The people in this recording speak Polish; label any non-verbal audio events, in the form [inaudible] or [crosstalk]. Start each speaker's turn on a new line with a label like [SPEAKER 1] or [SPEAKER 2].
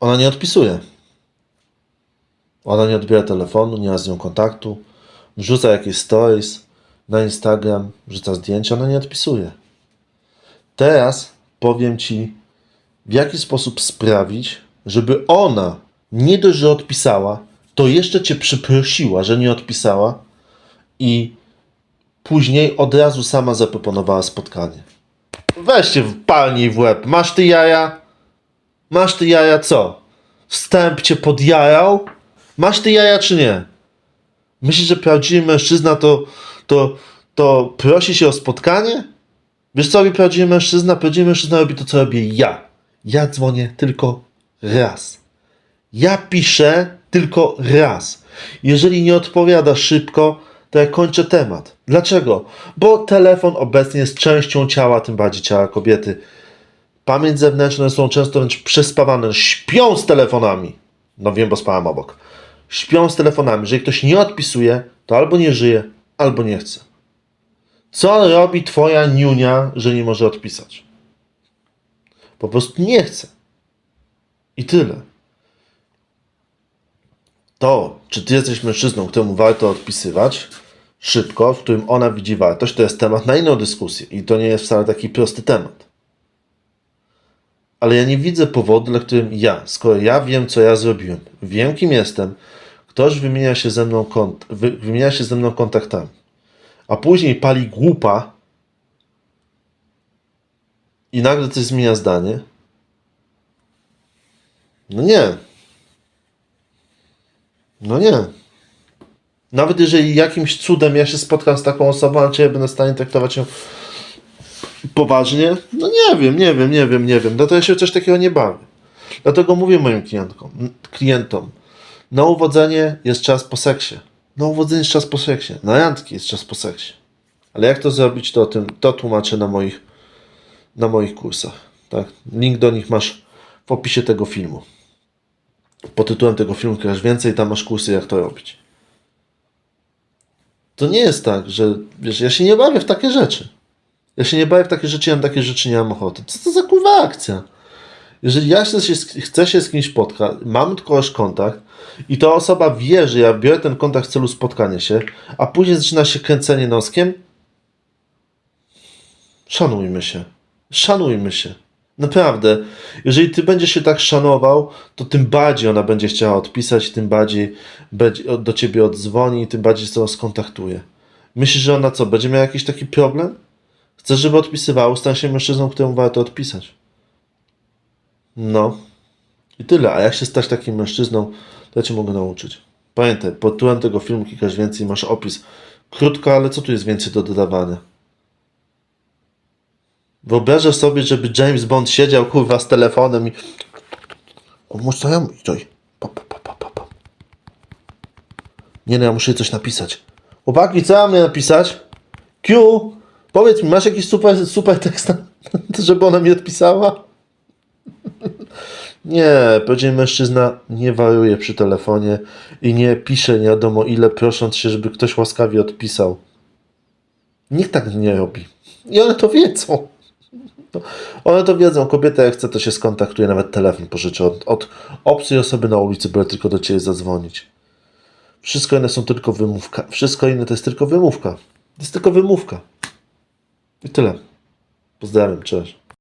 [SPEAKER 1] Ona nie odpisuje. Ona nie odbiera telefonu, nie ma z nią kontaktu. Wrzuca jakieś stories na Instagram, wrzuca zdjęcia, ona nie odpisuje. Teraz powiem Ci, w jaki sposób sprawić, żeby ona nie dość, że odpisała, to jeszcze Cię przeprosiła, że nie odpisała i później od razu sama zaproponowała spotkanie. Weźcie w palni w łeb. Masz ty jaja? Masz ty jaja co? Wstęp cię podjarał? Masz ty jaja czy nie? Myślisz, że prawdziwy mężczyzna to, to, to prosi się o spotkanie? Wiesz co robi prawdziwy mężczyzna? Prawdziwy mężczyzna robi to, co robię ja. Ja dzwonię tylko raz. Ja piszę tylko raz. Jeżeli nie odpowiada szybko, to ja kończę temat. Dlaczego? Bo telefon obecnie jest częścią ciała, tym bardziej ciała kobiety. Pamięć zewnętrzne są często wręcz przespawane. Śpią z telefonami. No wiem, bo spałem obok. Śpią z telefonami. Jeżeli ktoś nie odpisuje, to albo nie żyje, albo nie chce. Co robi twoja niunia, że nie może odpisać? Po prostu nie chce. I tyle. To, czy ty jesteś mężczyzną, któremu warto odpisywać szybko, w którym ona widzi wartość, to jest temat na inną dyskusję. I to nie jest wcale taki prosty temat. Ale ja nie widzę powodu, dla którym ja, skoro ja wiem, co ja zrobiłem, wiem, kim jestem, ktoś wymienia się ze mną, kont- wy- wymienia się ze mną kontaktami, a później pali głupa i nagle coś zmienia zdanie. No nie. No nie. Nawet jeżeli jakimś cudem ja się spotkam z taką osobą, a czy ja będę w stanie traktować ją poważnie? No nie wiem, nie wiem, nie wiem, nie wiem. Dlatego ja się coś takiego nie bawię. Dlatego mówię moim klientkom, klientom, na uwodzenie jest czas po seksie. Na uwodzenie jest czas po seksie. Na randki jest czas po seksie. Ale jak to zrobić, to, tym, to tłumaczę na moich, na moich kursach. Tak? Link do nich masz w opisie tego filmu. Pod tytułem tego filmu grasz więcej, tam masz kursy, jak to robić. To nie jest tak, że wiesz, ja się nie bawię w takie rzeczy. Ja się nie bawię w takie rzeczy, ja na takie rzeczy nie mam ochoty. Co to za kurwa akcja? Jeżeli ja chcę się, chcę się z kimś spotkać, mam kogoś kontakt i ta osoba wie, że ja biorę ten kontakt w celu spotkania się, a później zaczyna się kręcenie noskiem, szanujmy się. Szanujmy się. Naprawdę. Jeżeli ty będziesz się tak szanował, to tym bardziej ona będzie chciała odpisać, tym bardziej do ciebie odzwoni tym bardziej się z tobą skontaktuje. Myślisz, że ona co, będzie miała jakiś taki problem? Chcesz, żeby odpisywało, stań się mężczyzną, któremu warto odpisać. No. I tyle. A jak się stać takim mężczyzną, to ja cię mogę nauczyć. Pamiętaj, pod tytułem tego filmu klikasz więcej, masz opis. Krótko, ale co tu jest więcej do dodawania? Wyobrażasz sobie, żeby James Bond siedział kurwa z telefonem i. O, muszę ja. Pa, pa, pa, pa, pa. Nie no, ja muszę coś napisać. Chłopaki, co ja mam napisać? Q, powiedz mi, masz jakiś super, super tekst, [laughs] żeby ona mi odpisała? [laughs] Nie, pewnie mężczyzna nie wariuje przy telefonie i nie pisze nie wiadomo ile, prosząc się, żeby ktoś łaskawie odpisał. Nikt tak nie robi. I one to wiedzą. One to wiedzą. Kobieta jak chce, to się skontaktuje, nawet telefon pożyczy od, od obcej osoby na ulicy, byle tylko do ciebie zadzwonić. Wszystko inne są tylko wymówka. Wszystko inne to jest tylko wymówka. To jest tylko wymówka. I tyle. Pozdrawiam, cześć.